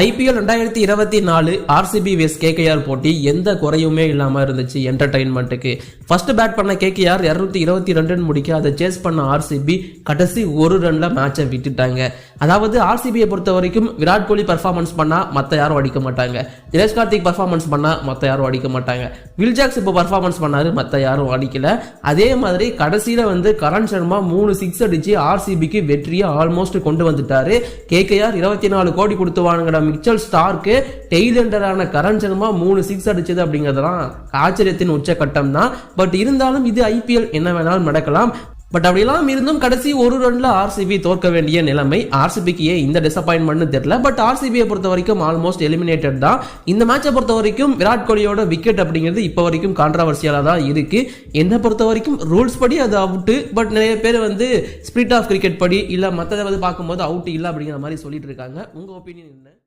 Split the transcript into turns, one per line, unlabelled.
IPL ரெண்டாயிரத்தி இருபத்தி நாலு ஆர்சிபி வெஸ் கேகேஆர் போட்டி எந்த குறையுமே இல்லாமல் இருந்துச்சு என்டர்டைன்மெண்ட்டுக்கு ஃபர்ஸ்ட் பேட் பண்ண கேகேஆர் இரநூத்தி இருபத்தி ரெண்டு ரன் முடிக்க அதை சேஸ் பண்ண ஆர்சிபி கடைசி ஒரு ரன்ல மேட்சை விட்டுட்டாங்க. அதாவது ஆர்சிபியை பொறுத்த வரைக்கும் விராட் கோலி பர்ஃபார்மன்ஸ் பண்ணா மற்ற யாரும் அடிக்க மாட்டாங்க. தினேஷ் கார்த்திக் பர்ஃபார்மன்ஸ் பண்ணால் மற்ற யாரும் அடிக்க மாட்டாங்க. வில் ஜாக்ஸ் இப்போ பர்ஃபார்மன்ஸ் பண்ணாரு மற்ற யாரும் அடிக்கல. அதே மாதிரி கடைசியில் வந்து கரண் சர்மா மூணு சிக்ஸ் அடித்து ஆர்சிபிக்கு வெற்றியை ஆல்மோஸ்ட் கொண்டு வந்துட்டாரு. கேகேஆர் இருபத்தி நாலு கோடி கொடுத்து வாங்கின மிச்சல் ஸ்டார்க்கு டெய்லண்டரான கரண் சர்மா மூணு சிக்ஸ் அடிச்சது அப்படிங்கிறதுலாம் ஆச்சரியத்தின் உச்சக்கட்டம் தான். பட் இருந்தாலும் இது ஐபிஎல் என்ன வேணாலும் நடக்கலாம். பட் அப்படிலாம் இருந்தும் கடைசி ஒரு ரன்ல ஆர்சிபி தோற்க வேண்டிய நிலைமை ஆர்சிபிக்கு ஏன் இந்த டிசப்பாயின்மெண்ட் தெரியல. பட் ஆர்சிபியை பொறுத்த வரைக்கும் ஆல்மோஸ்ட் எலிமினேட்டட் தான். இந்த மேட்சை பொறுத்த வரைக்கும் விராட் கோலியோட விக்கெட் அப்படிங்கிறது இப்போ வரைக்கும் கான்ட்ரவர்சியலாக தான் இருக்கு. என்னை பொறுத்த வரைக்கும் ரூல்ஸ் படி அது அவுட்டு பட் நிறைய பேர் வந்து ஸ்பிரிட் ஆஃப் கிரிக்கெட் படி இல்லை மற்றதை வந்து பார்க்கும்போது அவுட் இல்லை அப்படிங்கிற மாதிரி சொல்லிட்டு இருக்காங்க. உங்கள் ஒப்பீனியன் என்ன?